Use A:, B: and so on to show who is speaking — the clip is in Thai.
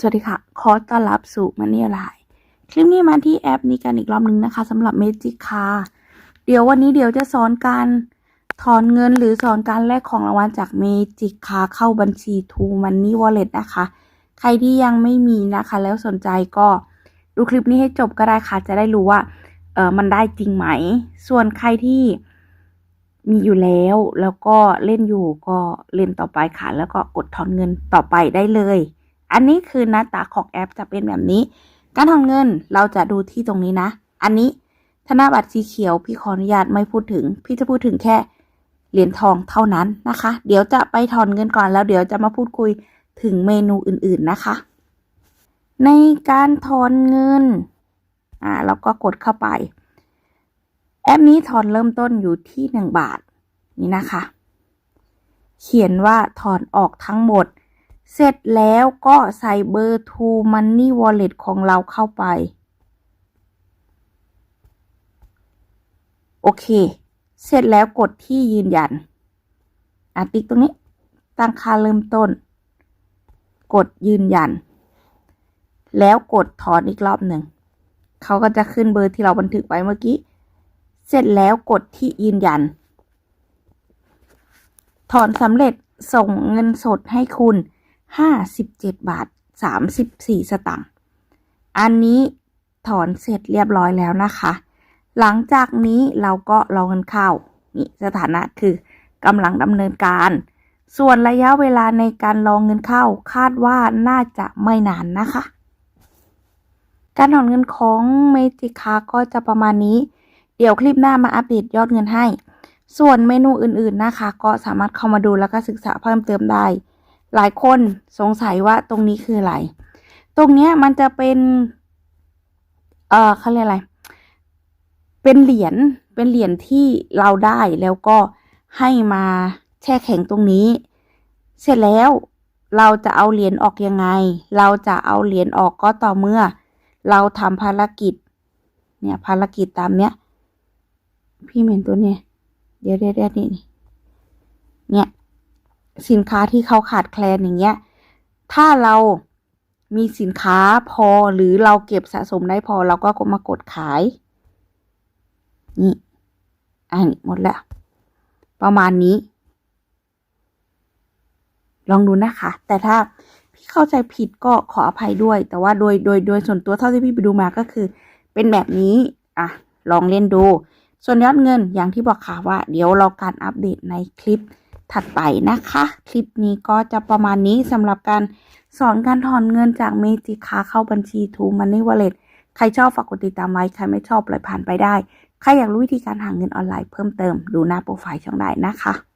A: สวัสดีค่ะ ขอต้อนรับสู่มันนี่อะไรคลิปนี้มาที่แอปนี้กันอีกรอบหนึ่งนะคะสำหรับ Magic Card เดี๋ยววันนี้เดี๋ยวจะสอนการถอนเงินหรือสอนการแลกของรางวัลจาก Magic Card เข้าบัญชี To Money Wallet นะคะ ใครที่ยังไม่มีนะคะ แล้วสนใจก็ดูคลิปนี้ให้จบก็ได้ค่ะ จะได้รู้ว่าเออมันได้จริงไหม ส่วนใครที่มีอยู่แล้วแล้วก็เล่นอยู่ก็เล่นต่อไปค่ะ แล้วก็กดถอนเงินต่อไปได้เลย อันนี้คือหน้าตาของแอปจะเป็นแบบนี้ การถอนเงินเราจะดูที่ตรงนี้นะ อันนี้ธนบัตรสีเขียวพี่ขออนุญาตไม่พูดถึง พี่จะพูดถึงแค่เหรียญทองเท่านั้นนะคะ เดี๋ยวจะไปถอนเงินก่อนแล้วเดี๋ยวจะมาพูดคุยถึงเมนูอื่นๆนะคะ ในการถอนเงินอ่าเราก็กดเข้าไป แอปนี้ถอนเริ่มต้นอยู่ที่หนึ่งบาท นี่นะคะ เขียนว่าถอนออกทั้งหมด เสร็จแล้วก็ใส่เบอร์ To Money Wallet ของเราเข้าไป โอเค เสร็จแล้วกดที่ยืนยันอะติ๊กตรงนี้ ตั้งค่าเริ่มต้น กดยืนยัน แล้วกดถอนอีกรอบหนึ่ง เขาก็จะขึ้นเบอร์ที่เราบันทึกไว้เมื่อกี้ เสร็จแล้วกดที่ยืนยัน ถอนสำเร็จส่งเงินสดให้คุณ 57บาท34สตางค์ อันนี้ถอนเสร็จเรียบร้อยแล้วนะคะ หลังจากนี้เราก็รอเงินเข้า นี่สถานะคือกำลังดำเนินการ ส่วนระยะเวลาในการรองเงินเข้าคาดว่าน่าจะไม่นานนะคะ การถอนเงินของเมจิคาก็จะประมาณนี้ เดี๋ยวคลิปหน้ามาอัปเดตยอดเงินให้ ส่วนเมนูอื่นๆนะคะ ก็สามารถเข้ามาดูแล้วก็ศึกษาเพิ่มเติมได้ หลายคนสงสัยว่าตรงนี้คืออะไร ตรงเนี้ยมันจะเป็น เออเขาเรียกอะไร เป็นเหรียญ เป็นเหรียญที่เราได้แล้วก็ให้มาแช่แข็งตรงนี้ เสร็จแล้วเราจะเอาเหรียญออกยังไง เราจะเอาเหรียญออกก็ต่อเมื่อ เราทำภารกิจ เนี่ยภารกิจตามเนี้ย พี่เมนตัวเนี้ยเดี๋ยวเดี๋ยวเดี๋ยวนี่นี่เนี่ย สินค้าที่เขาขาดแคลนอย่างเงี้ย ถ้าเรามีสินค้าพอหรือเราเก็บสะสมได้พอเราก็มากดขาย นี่ อันนี้หมดแล้ว ประมาณนี้ ลองดูนะคะ แต่ถ้าพี่เข้าใจผิดก็ขออภัยด้วย แต่ว่าโดยโดยโดยส่วนตัวเท่าที่พี่ไปดูมาก็คือ เป็นแบบนี้ อะ ลองเล่นดู ส่วนยอดเงินอย่างที่บอกค่ะว่า เดี๋ยวเราการอัปเดตในคลิป ถัดไปนะคะ คลิปนี้ก็จะประมาณนี้สำหรับการสอนการถอนเงินจากเมจิคาเข้าบัญชีทูมันนี่วอลเล็ตใครชอบฝากกดติดตามไว้ใครไม่ชอบปล่อยผ่านไปได้ ใครอยากรู้วิธีการหาเงินออนไลน์เพิ่มเติมดูหน้าโปรไฟล์ช่องได้นะคะ